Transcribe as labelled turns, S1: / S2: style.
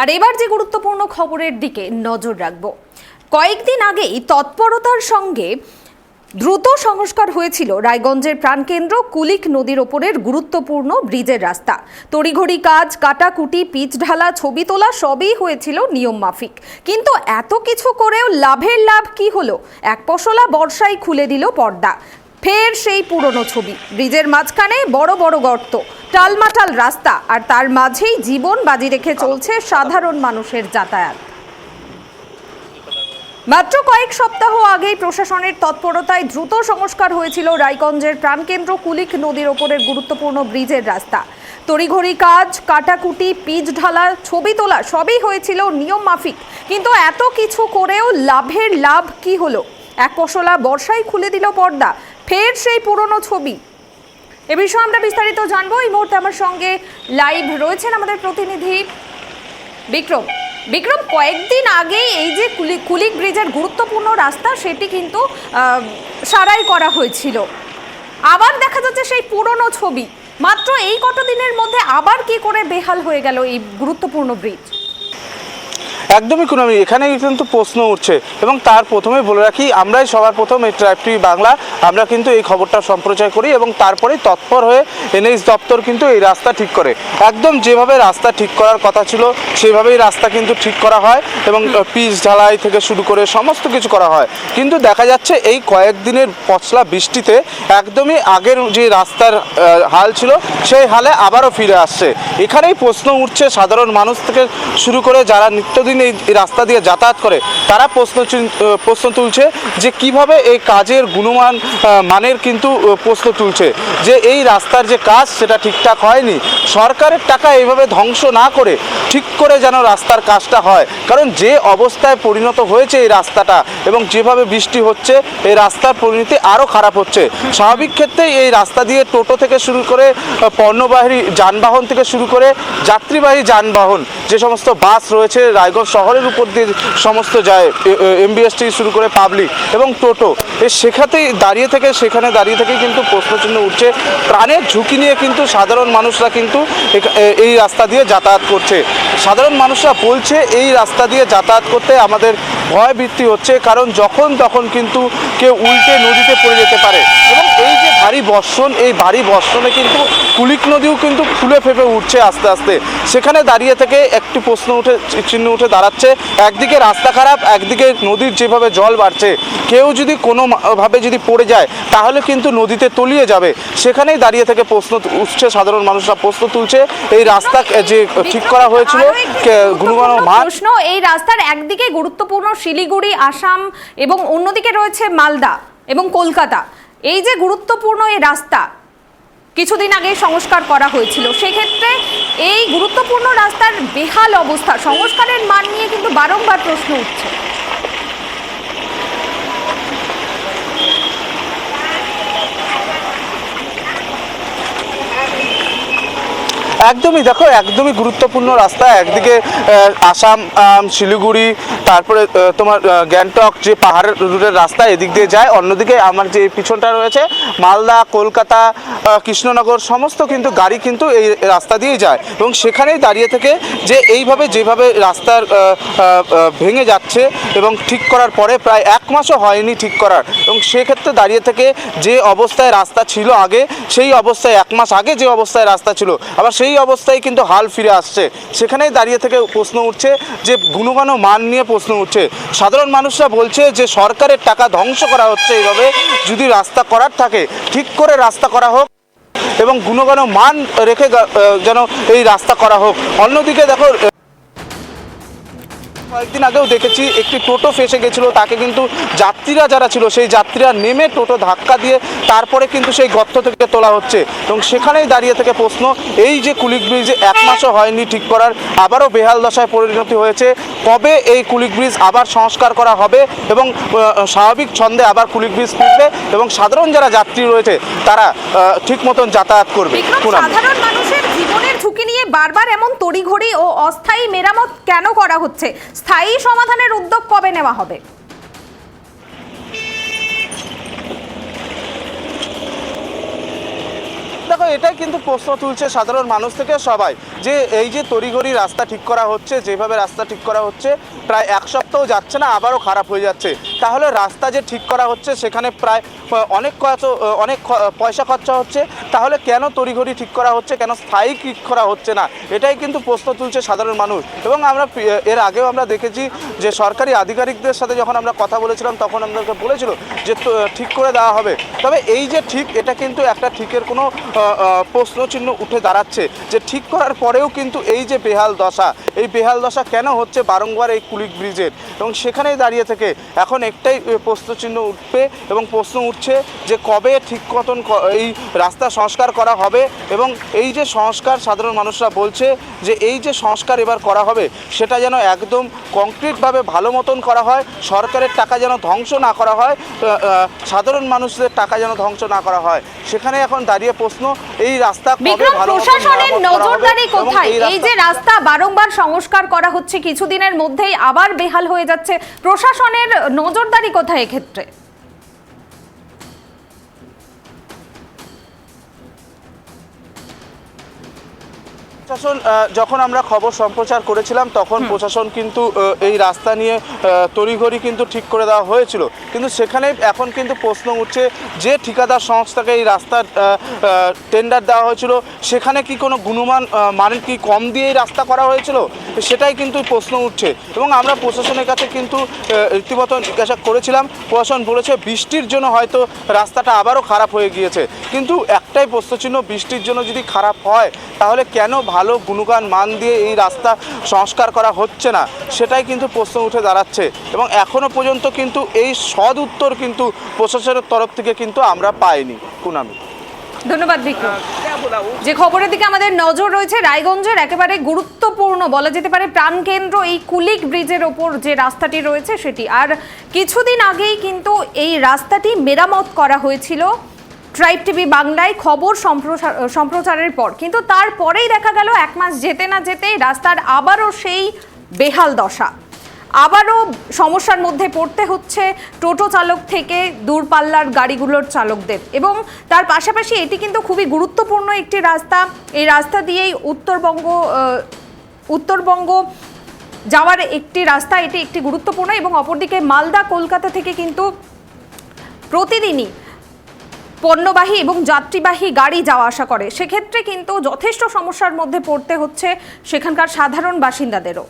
S1: আর এবার যে গুরুত্বপূর্ণ খবরের দিকে নজর রাখব। কয়েকদিন আগেই তৎপরতার সঙ্গে দ্রুত সংস্কার হয়েছিল রায়গঞ্জের প্রাণকেন্দ্র কুলিক নদীর ওপরের গুরুত্বপূর্ণ ব্রিজের রাস্তা। তড়িঘড়ি কাজ, কাটাকুটি, পিচ ঢালা, ছবি তোলা সবই হয়েছিল নিয়ম মাফিক। কিন্তু এত কিছু করেও লাভের লাভ কি হলো? এক পশলা বর্ষায় খুলে দিল পর্দা। ফের সেই পুরনো ছবি। ব্রিজের মাঝখানে বড় বড় গর্ত, টালমাটাল রাস্তা, আর তার মাঝেই জীবন বাজি রেখে চলছে সাধারণ মানুষের যাতায়াত। মাত্র কয়েক সপ্তাহ আগেই প্রশাসনের তৎপরতায় দ্রুত সংস্কার হয়েছিল রায়গঞ্জের প্রাণকেন্দ্র কুলিক নদীর ওপরের গুরুত্বপূর্ণ ব্রিজের রাস্তা। তড়িঘড়ি কাজ, কাটাকুটি, পিচ ঢালা, ছবি তোলা সবই হয়েছিল নিয়ম মাফিক। কিন্তু এত কিছু করেও লাভের লাভ কি হলো? এক পশলা বর্ষায় খুলে দিল পর্দা। ফের সেই পুরনো ছবি। এ বিষয়ে আমরা বিস্তারিত জানব। এই মুহূর্তে আমার সঙ্গে লাইভ রয়েছেন আমাদের প্রতিনিধি বিক্রম। বিক্রম, কয়েকদিন আগেই এই যে কুলি- কুলিক ব্রিজের গুরুত্বপূর্ণ রাস্তা, সেটি কিন্তু সারাই করা হয়েছিল। আবার দেখা যাচ্ছে সেই পুরনো ছবি। মাত্র এই কত দিনের মধ্যে আবার কি করে বেহাল হয়ে গেল এই গুরুত্বপূর্ণ ব্রিজ?
S2: একদমই কুনামি এখানেই কিন্তু প্রশ্ন উঠছে। এবং তার প্রথমে বলে রাখি, আমরাই সবার প্রথম এই ট্রাইব টিভি বাংলা, আমরা কিন্তু এই খবরটা সম্প্রচার করি এবং তারপরেই তৎপর হয়ে এনএইচ দপ্তর কিন্তু এই রাস্তা ঠিক করে। একদম যেভাবে রাস্তা ঠিক করার কথা ছিল, সেভাবেই রাস্তা কিন্তু ঠিক করা হয় এবং পিচ ঢালাই থেকে শুরু করে সমস্ত কিছু করা হয়। কিন্তু দেখা যাচ্ছে এই কয়েকদিনের পছলা বৃষ্টিতে একদমই আগের যে রাস্তার হাল ছিল, সেই হালে আবারও ফিরে আসছে। এখানেই প্রশ্ন উঠছে সাধারণ মানুষ থেকে শুরু করে যারা নিত্যদিন এই রাস্তা দিয়ে যাতায়াত করে, তারা প্রশ্ন প্রশ্ন তুলছে যে কীভাবে এই কাজের গুণমান মানের কিন্তু প্রশ্ন তুলছে যে এই রাস্তার যে কাজ সেটা ঠিকঠাক হয়নি। সরকারের টাকা এইভাবে ধ্বংস না করে ঠিক করে যেন রাস্তার কাজটা হয়। কারণ যে অবস্থায় পরিণত হয়েছে এই রাস্তাটা এবং যেভাবে বৃষ্টি হচ্ছে, এই রাস্তার পরিণতি আরও খারাপ হচ্ছে। স্বাভাবিক ক্ষেত্রেই এই রাস্তা দিয়ে টোটো থেকে শুরু করে পণ্যবাহী যানবাহন থেকে শুরু করে যাত্রীবাহী যানবাহন, যে সমস্ত বাস রয়েছে, রায়গঞ্জ শহরের উপর দিয়ে সমস্ত যায় এমবিএস থেকে শুরু করে পাবলিক এবং টোটো। এ সেখানেই দাঁড়িয়ে থেকে, সেখানে দাঁড়িয়ে থেকেই কিন্তু প্রশ্নচিহ্ন উঠছে। প্রাণের ঝুঁকি নিয়ে কিন্তু সাধারণ মানুষরা কিন্তু এই রাস্তা দিয়ে যাতায়াত করছে। সাধারণ মানুষরা বলছে, এই রাস্তা দিয়ে যাতায়াত করতে আমাদের ভয় বৃত্তি হচ্ছে, কারণ যখন তখন কিন্তু কেউ উল্টে নদীতে পড়ে যেতে পারে। এবং ভারী বর্ষণ এই ভারী বর্ষণে কিন্তু কুলিক নদীও কিন্তু ফুলে ফেপে উঠছে আস্তে আস্তে। সেখানে দাঁড়িয়ে থেকে একটি প্রশ্ন উঠে চিহ্ন উঠে দাঁড়াচ্ছে। একদিকে রাস্তা খারাপ একদিকে নদীর যেভাবে জল বাড়ছে কেউ যদি কোনো মা- ভাবে যদি পড়ে যায় তাহলে কিন্তু নদীতে তলিয়ে যাবে। সেখানেই দাঁড়িয়ে থেকে প্রশ্ন উঠছে সাধারণ মানুষরা প্রশ্ন তুলছে এই রাস্তা যে ঠিক করা হয়েছিল
S1: প্রশ্ন এই রাস্তার একদিকে গুরুত্বপূর্ণ শিলিগুড়ি আসাম এবং অন্যদিকে রয়েছে মালদা এবং কলকাতা। এই যে গুরুত্বপূর্ণ এই রাস্তা, কিছুদিন আগে সংস্কার করা হয়েছিল, সেক্ষেত্রে এই গুরুত্বপূর্ণ রাস্তার বেহাল অবস্থা, সংস্কারের মান নিয়ে কিন্তু বারংবার প্রশ্ন উঠছে।
S2: একদমই, দেখো, একদমই গুরুত্বপূর্ণ রাস্তা, একদিকে আসাম শিলিগুড়ি তারপরে তোমার গ্যাংটক যে পাহাড়ের রুটের রাস্তা এদিক দিয়ে যায়, অন্যদিকে আমার যে পিছনটা রয়েছে, মালদা, কলকাতা কৃষ্ণনগর, সমস্ত কিন্তু গাড়ি কিন্তু এই রাস্তা দিয়েই যায়। এবং সেখানেই দাঁড়িয়ে থেকে যে এইভাবে, যেভাবে রাস্তার ভেঙে যাচ্ছে এবং ঠিক করার পরে প্রায় এক মাসও হয়নি ঠিক করার। এবং সেক্ষেত্রে দাঁড়িয়ে থেকে যে অবস্থায় রাস্তা ছিল আগে, সেই অবস্থায়, এক মাস আগে যে অবস্থায় রাস্তা ছিল, আবার সেই অবস্থায় কিন্তু হাল ফিরে আসছে। সেখানেই দাঁড়িয়ে থেকে প্রশ্ন উঠছে যে গুণগণ মান নিয়ে প্রশ্ন উঠছে। সাধারণ মানুষরা বলছে যে সরকারের টাকা ধ্বংস করা হচ্ছে এইভাবে। যদি রাস্তা করার থাকে, ঠিক করে রাস্তা করা হোক এবং গুণগণ মান রেখে যেন এই রাস্তা করা হোক। অন্যদিকে দেখো কয়েকদিন আগেও দেখেছি একটি টোটো ফেসে গেছিল তাকে কিন্তু যাত্রীরা যারা ছিল সেই যাত্রীরা নেমে টোটো ধাক্কা দিয়ে তারপরে কিন্তু সেই গর্ত থেকে তোলা হচ্ছে। এবং সেখানেই দাঁড়িয়ে থেকে প্রশ্ন এই যে কুলিক ব্রিজ এক মাসও হয়নি ঠিক করার আবারও বেহাল দশায় পরিণতি হয়েছে কবে এই কুলিক ব্রিজ আবার সংস্কার করা হবে এবং স্বাভাবিক ছন্দে আবার কুলিক ব্রিজ ফিরবে এবং সাধারণ যারা যাত্রী রয়েছে তারা ঠিক মতন যাতায়াত করবে।
S1: সাধারণ মানুষের ঝুঁকি নিয়ে বারবার এমন তড়িঘড়ি ও অস্থায়ী মেরামত কেন করা হচ্ছে? স্থায়ী সমাধানের উদ্যোগ কবে নেওয়া হবে?
S2: দেখো, এটাই কিন্তু প্রশ্ন তুলছে সাধারণ মানুষ থেকে সবাই। যে এই যে তড়িঘড়ি রাস্তা ঠিক করা হচ্ছে যেভাবে রাস্তা ঠিক করা হচ্ছে প্রায় এক সপ্তাহ যাচ্ছে না আবারও খারাপ হয়ে যাচ্ছে। তাহলে রাস্তা যে ঠিক করা হচ্ছে সেখানে প্রায় অনেক কত অনেক পয়সা খরচা হচ্ছে। তাহলে কেন তড়িঘড়ি ঠিক করা হচ্ছে কেন স্থায়ী ঠিক করা হচ্ছে না? এটাই কিন্তু প্রশ্ন তুলছে সাধারণ মানুষ। এবং আমরা এর আগেও আমরা দেখেছি যে সরকারি আধিকারিকদের সাথে যখন আমরা কথা বলেছিলাম তখন আমাদেরকে বলেছিল যে ঠিক করে দেওয়া হবে। তবে এই যে ঠিক এটা কিন্তু একটা ঠিকের কোনো আহ, প্রশ্নচিহ্ন উঠে দাঁড়াচ্ছে। যে ঠিক করার পরেও কিন্তু এই যে বেহাল দশা এই বেহাল দশা কেন হচ্ছে বারংবার এই কুলিক ব্রিজের? এবং সেখানেই দাঁড়িয়ে থেকে এখন একটাই প্রশ্নচিহ্ন উঠবে এবং প্রশ্ন উঠছে যে কবে ঠিক মতন এই রাস্তা সংস্কার করা হবে এবং এই যে সংস্কার সাধারণ মানুষরা বলছে যে এই যে সংস্কার এবার করা হবে সেটা যেন একদম কংক্রিটভাবে ভালো মতন করা হয় সরকারের টাকা যেন ধ্বংস না করা হয় সাধারণ মানুষদের টাকা যেন ধ্বংস না করা হয়। সেখানে এখন দাঁড়িয়ে প্রশ্ন এই রাস্তা কবে ভালো মতন
S1: কোথায়? এই যে রাস্তা বারংবার সংস্কার করা হচ্ছে কিছুদিনের মধ্যেই আবার বেহাল হয়ে যাচ্ছে। প্রশাসনের নজরদারি কোথায় এক্ষেত্রে?
S2: প্রশাসন যখন আমরা খবর সম্প্রচার করেছিলাম তখন প্রশাসন কিন্তু এই রাস্তা নিয়ে তড়িঘড়ি কিন্তু ঠিক করে দেওয়া হয়েছিল। কিন্তু সেখানে এখন কিন্তু প্রশ্ন উঠছে যে ঠিকাদার সংস্থাকে এই রাস্তার টেন্ডার দেওয়া হয়েছিল। সেখানে কি কোনো গুণমান মানের কি কম দিয়ে এই রাস্তা করা হয়েছিল? সেটাই কিন্তু প্রশ্ন উঠছে। এবং আমরা প্রশাসনের কাছে কিন্তু রীতিমতো জিজ্ঞাসা করেছিলাম। প্রশাসন বলেছে বৃষ্টির জন্য হয়তো রাস্তাটা আবারও খারাপ হয়ে গিয়েছে। কিন্তু একটাই প্রশ্নচিহ্ন বৃষ্টির জন্য যদি খারাপ হয় তাহলে কেন ভালো গুণগান মান দিয়ে এই রাস্তা সংস্কার করা হচ্ছে না, সেটাই কিন্তু প্রশ্ন উঠে দাঁড়াচ্ছে। এবং এখনও পর্যন্ত কিন্তু এই সদ উত্তর কিন্তু প্রশাসনের তরফ থেকে কিন্তু আমরা পাইনি। কুনামি।
S1: ধন্যবাদ বিক্রম যে খবরের দিকে আমাদের নজর রয়েছে, রায়গঞ্জের একেবারে গুরুত্বপূর্ণ বলা যেতে পারে প্রাণকেন্দ্র, এই কুলিক ব্রিজের ওপর যে রাস্তাটি রয়েছে সেটি। আর কিছুদিন আগেই কিন্তু এই রাস্তাটি মেরামত করা হয়েছিল। ট্রাইব টিভি বাংলায় খবর সম্প্রচার সম্প্রচারের পর। কিন্তু তারপরেই দেখা গেল এক মাস যেতে না যেতেই রাস্তার আবারও সেই বেহাল দশা। আবারও সমস্যার মধ্যে পড়তে হচ্ছে টোটো চালক থেকে দূরপাল্লার গাড়িগুলোর চালকদের। এবং তার পাশাপাশি এটি কিন্তু খুবই গুরুত্বপূর্ণ একটি রাস্তা। এই রাস্তা দিয়েই উত্তরবঙ্গ উত্তরবঙ্গ যাওয়ার একটি রাস্তা, এটি একটি গুরুত্বপূর্ণ। এবং অপরদিকে মালদা, কলকাতা থেকে কিন্তু প্রতিদিনই পণ্যবাহী এবং যাত্রীবাহী গাড়ি যাওয়া আসা করে। সেক্ষেত্রে কিন্তু যথেষ্ট সমস্যার মধ্যে পড়তে হচ্ছে সেখানকার সাধারণ বাসিন্দাদেরও।